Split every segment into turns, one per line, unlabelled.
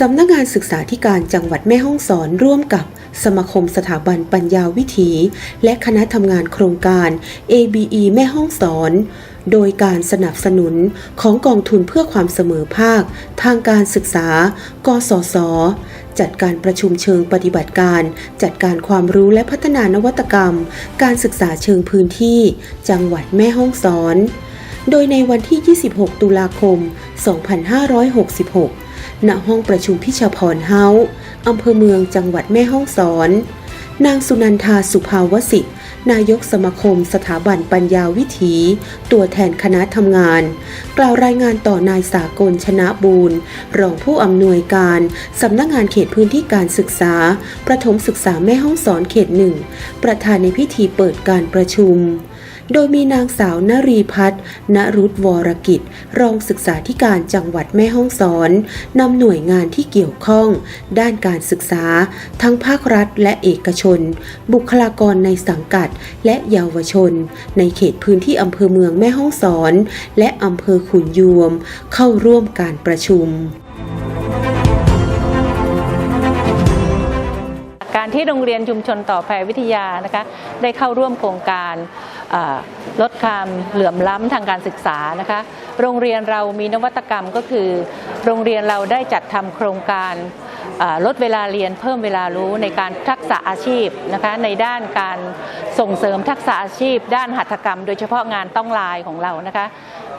สำนักงานศึกษาธิการจังหวัดแม่ฮ่องสอนร่วมกับสมาคมสถาบันปัญญาวิถี และคณะทำงานโครงการ ABE แม่ฮ่องสอน โดยการสนับสนุนของกองทุนเพื่อความเสมอภาค ทางการศึกษา กสศจัดการประชุมเชิงปฏิบัติการ จัดการความรู้และพัฒนานวัตกรรม การศึกษาเชิงพื้นที่ จังหวัดแม่ฮ่องสอน โดยในวันที่ 26 ตุลาคม 2566 ณห้องประชุมพิชพรเฮาส์อำเภอเมืองจังหวัดแม่ฮ่องสอน นางสุนันทาสุภาวสิทธิ์ นายกสมาคมสถาบันปัญญาวิถี ตัวแทนคณะทำงาน กล่าวรายงานต่อนายสากลชนะบูรณ์ รองผู้อำนวยการสำนักงานเขตพื้นที่การศึกษา ประถมศึกษาแม่ห้องสอนเขตหนึ่ง ประธานในพิธีเปิดการประชุม โดยมีนางสาวนรีพัฒนรุตวรกิจ รองศึกษาธิการจังหวัดแม่ฮ่องสอนนำหน่วยงานที่เกี่ยวข้อง ด้านการศึกษา ทั้งภาครัฐและเอกชน บุคลากรในสังกัดและเยาวชน ในเขตพื้นที่อำเภอเมืองแม่ฮ่องสอน และอำเภอขุนยวม เข้าร่วมการประชุม
การที่โรงเรียนชุมชนต่อภัยวิทยานะคะได้เข้าร่วมโครงการ ลดความเหลื่อมล้ำทางการศึกษานะคะ โรงเรียนเรามีนวัตกรรมก็คือ โรงเรียนเราได้จัดทำโครงการลดเวลาเรียนเพิ่มเวลารู้ในการทักษะอาชีพนะคะในด้านการส่งเสริมทักษะอาชีพ ด้านหัตถกรรม โดยเฉพาะงานต้องลายของเรานะคะ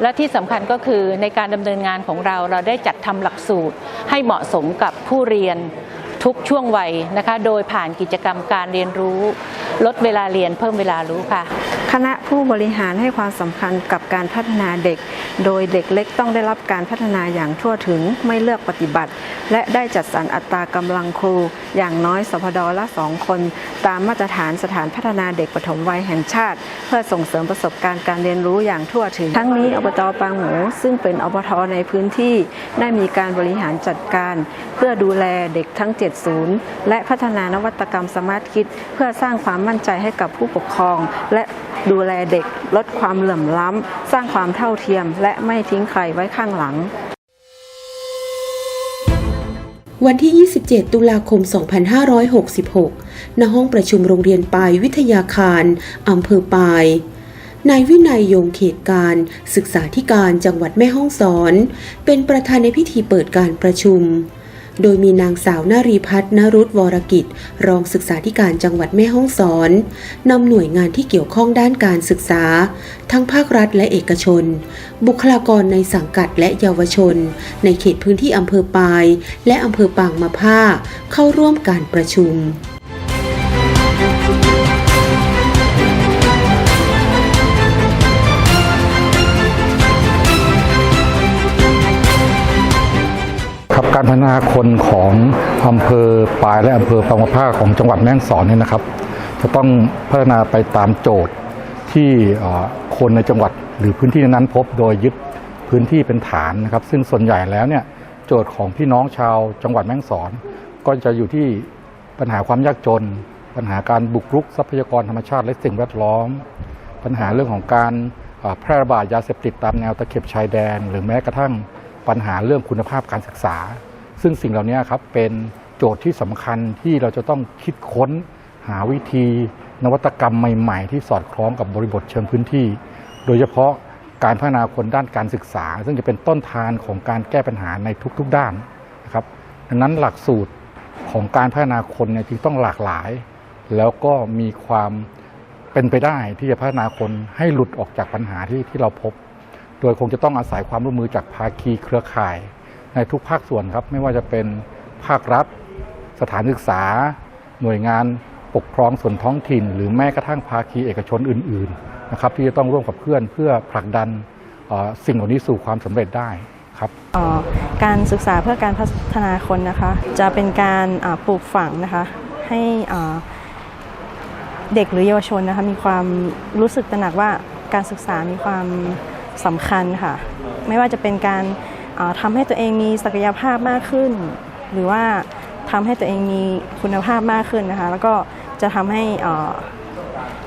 และที่สำคัญก็คือในการดำเนินงานของเราเราได้จัดทำหลักสูตร ให้เหมาะสมกับผู้เรียนทุกช่วงวัยนะคะโดยผ่านกิจกรรมการเรียนรู้ ลดเวลาเรียนเพิ่มเวลารู้ค่ะ
คณะผู้บริหารให้ความสำคัญกับการพัฒนาเด็ก โดยเด็กเล็กต้องได้รับการพัฒนาอย่างทั่วถึงไม่เลือกปฏิบัติ และได้จัดสรรอัตรากำลังครู อย่างน้อยสพดละสองคน ตามมาตรฐานสถานพัฒนาเด็กปฐมวัยแห่งชาติ เพื่อส่งเสริมประสบการณ์การเรียนรู้อย่างทั่วถึง ทั้งนี้อบตปางหมูซึ่งเป็นอบทในพื้นที่ ได้มีการบริหารจัดการ เพื่อดูแลเด็กทั้ง7ศูนย์และพัฒนานวัตกรรมสมาร์ทคิด เพื่อสร้างความมั่นใจให้กับผู้ปกครองและ ดูแลเด็ก ลดความเหลื่อมล้ำ สร้างความเท่าเทียม และไม่ทิ้งใครไว้ข้างหลัง
วันที่ 27 ตุลาคม 2566 ณ ห้องประชุมโรงเรียนปายวิทยาคาร อำเภอปาย นายวินัยยงเขตการ ศึกษาธิการจังหวัดแม่ฮ่องสอน เป็นประธานในพิธีเปิดการประชุม โดยมีนางสาวนารีพัฒนรุตวรกิจ รองศึกษาธิการจังหวัดแม่ฮ่องสอนนำหน่วยงานที่เกี่ยวข้องด้านการศึกษา ทั้งภาครัฐและเอกชน บุคลากรในสังกัดและเยาวชน ในเขตพื้นที่อำเภอปาย และอำเภอปางมะผ้า เข้าร่วมการประชุม
การพัฒนาคนของอำเภอปลายและอำเภอปางมะผ้าของจังหวัดแม่ฮ่องสอนเนี่ยนะครับ จะต้องพัฒนาไปตามโจทย์ที่คนในจังหวัดหรือพื้นที่นั้นพบโดยยึดพื้นที่เป็นฐานนะครับ ซึ่งส่วนใหญ่แล้วเนี่ยโจทย์ของพี่น้องชาวจังหวัดแม่ฮ่องสอน ก็จะอยู่ที่ปัญหาความยากจน ปัญหาการบุกรุกทรัพยากรธรรมชาติ และสิ่งแวดล้อม ปัญหาเรื่องของการแพร่ระบาดยาเสพติดตามแนวตะเข็บชายแดน หรือแม้กระทั่ง ปัญหาเรื่องคุณภาพการศึกษา ซึ่งสิ่งเหล่านี้ครับเป็นโจทย์ที่สำคัญที่เราจะต้องคิดค้นหาวิธี นวัตกรรมใหม่ ๆ ที่สอดคล้องกับบริบทเชิงพื้นที่ โดยเฉพาะการพัฒนาคนด้านการศึกษา ซึ่งจะเป็นต้นทานของการแก้ปัญหาในทุกๆด้านนะครับดังนั้นหลักสูตรของการพัฒนาคนเนี่ยจึงต้องหลากหลาย แล้วก็มีความเป็นไปได้ที่จะพัฒนาคนให้หลุดออกจากปัญหาที่ที่เราพบ ดยคงจะต้องอาศัยความร่วมมือจากภาคีเครือข่าย ในทุกภาคส่วนครับ ไม่ว่าจะเป็นภาครัฐ สถานศึกษา หน่วยงานปกครองส่วนท้องถิ่น หรือแม้กระทั่งภาคีเอกชนอื่นๆนะครับที่จะต้องร่วมกับเพื่อนเพื่อผลักดันสิ่งเหล่านี้สู่ความสำเร็จได้ครับ
การศึกษาเพื่อการพัฒนาคนนะคะ จะเป็นการปลูกฝังนะคะให้เด็กหรือเยาวชนนะคะมีความรู้สึกตระหนักว่าการศึกษามีความ สำคัญค่ะ ไม่ว่าจะเป็นการาทำให้ตัวเองมีศักยภาพมากขึ้น หรือว่าทำให้ตัวเองมีคุณภาพมากขึ้นนะคะ แล้วก็จะทำให้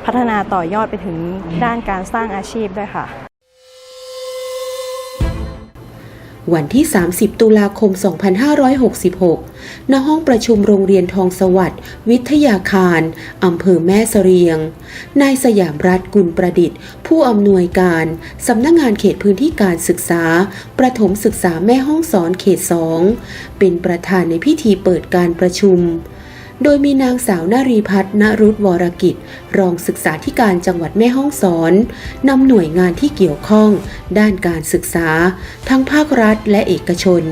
พัฒนาต่อยอดไปถึงด้านการสร้างอาชีพด้วยค่ะ
วันที่ 30 ตุลาคม 2566 ณ ห้องประชุมโรงเรียนทองสวัสดิ์วิทยาคาร อำเภอแม่เสรียง นายสยามรัฐกุลประดิษฐ์ ผู้อำนวยการ สำนักงงานเขตพื้นที่การศึกษา ประถมศึกษาแม่ห้องสอนเขต 2 เป็นประธานในพิธีเปิดการประชุม โดยมีนางสาวนารีพัฒนรุตวรกิจ รองศึกษาธิการจังหวัดแม่ฮ่องสอนนำหน่วยงานที่เกี่ยวข้อง ด้านการศึกษา ทั้งภาครัฐและเอกชน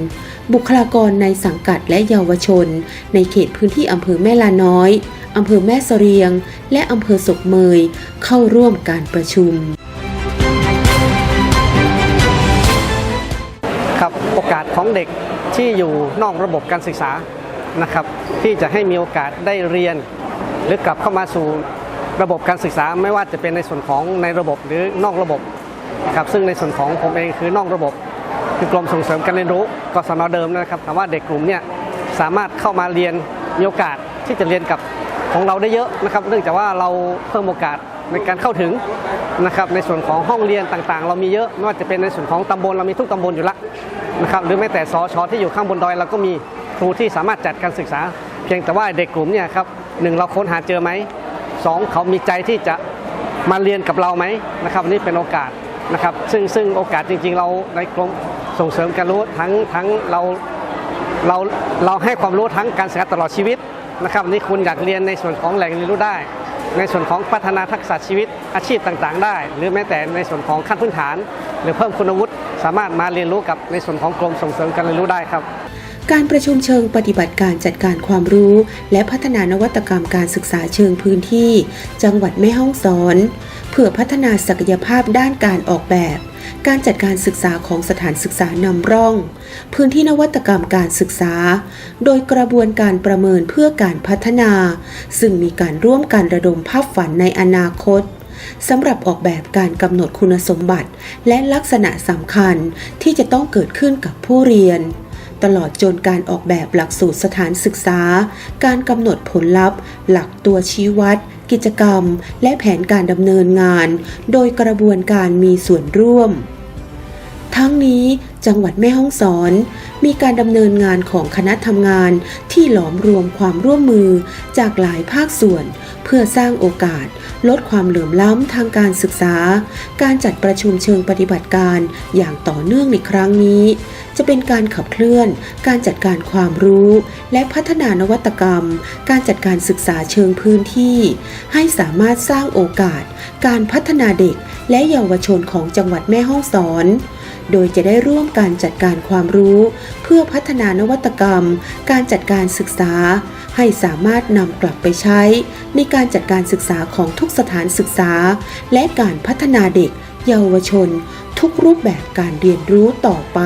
บุคลากรในสังกัดและเยาวชน ในเขตพื้นที่อำเภอแม่ลาน้อยอำเภอแม่เสรียง และอำเภอศกเมย เข้าร่วมการประชุม
ครับโอกาสของเด็กที่อยู่นอกระบบการศึกษา นะครับ ที่จะให้มีโอกาสได้เรียน หรือกลับเข้ามาสู่ระบบการศึกษาไม่ว่าจะเป็นในส่วนของในระบบหรือนอกระบบครับซึ่งในส่วนของผมเองคือนอกระบบ คือกรมส่งเสริมการเรียนรู้กศนเดิมนะครับแต่ว่าเด็กกลุ่มเนี้สามารถเข้ามาเรียนมีโอกาสที่จะเรียนกับของเราได้เยอะนะครับ เนื่องจากว่าเราเพิ่มโอกาสในการเข้าถึงนะครับในส่วนของห้องเรียนต่างๆ เรามีเยอะไม่ว่าจะเป็นในส่วนของตำบลเรามีทุกตำบลอยู่ละนะครับหรือแม้แต่สชที่อยู่ข้างบนดอยเราก็มี ครูที่สามารถจัดการศึกษา เพียงแต่ว่าเด็กกลุ่มเนี่ยครับหนึ่งเราค้นหาเจอไหมสองเขามีใจที่จะมาเรียนกับเราไหมนะครับนี่เป็นโอกาสนะครับ ซึ่งซึ่งโอกาสจริง ๆ เราในกรมส่งเสริมการรู้ทั้งทั้งเราเราเราให้ความรู้ทั้งการศึกษาตลอดชีวิตนะครับนี่คุณอยากเรียนในส่วนของแหล่งเรียนรู้ได้ ในส่วนของพัฒนาทักษะชีวิตอาชีพต่างๆ ได้ หรือแม้แต่ในส่วนของขั้นพื้นฐาน หรือเพิ่มคุณวุฒิสามารถมาเรียนรู้กับในส่วนของกรมส่งเสริมการเรียนรู้ได้ครับ
การประชุมเชิงปฏิบัติการจัดการความรู้ และพัฒนานวัตกรรมการศึกษาเชิงพื้นที่ จังหวัดแม่ฮ่องสอน เพื่อพัฒนาศักยภาพด้านการออกแบบ การจัดการศึกษาของสถานศึกษานำร่อง พื้นที่นวัตกรรมการศึกษา โดยกระบวนการประเมินเพื่อการพัฒนา ซึ่งมีการร่วมกันระดมภาพฝันในอนาคตสำหรับออกแบบการกำหนดคุณสมบัติ และลักษณะสำคัญที่จะต้องเกิดขึ้นกับผู้เรียน ตลอดจนการออกแบบหลักสูตรสถานศึกษา การกำหนดผลลัพธ์ หลักตัวชี้วัด กิจกรรม และแผนการดำเนินงาน โดยกระบวนการมีส่วนร่วม ทั้งนี้จังหวัดแม่ฮ่องสอน มีการดำเนินงานของคณะทำงานที่หลอมรวมความร่วมมือจากหลายภาคส่วน เพื่อสร้างโอกาส ลดความเหลื่อมล้ำทางการศึกษา การจัดประชุมเชิงปฏิบัติการอย่างต่อเนื่องในครั้งนี้ จะเป็นการขับเคลื่อน การจัดการความรู้ และพัฒนานวัตกรรม การจัดการศึกษาเชิงพื้นที่ ให้สามารถสร้างโอกาส การพัฒนาเด็ก และเยาวชนของจังหวัดแม่ฮ่องสอน โดยจะได้ร่วมการจัดการความรู้ เพื่อพัฒนานวัตกรรม การจัดการศึกษา ให้สามารถนำกลับไปใช้ ในการจัดการศึกษาของทุกสถานศึกษา และการพัฒนาเด็ก เยาวชน ทุกรูปแบบการเรียนรู้ต่อไป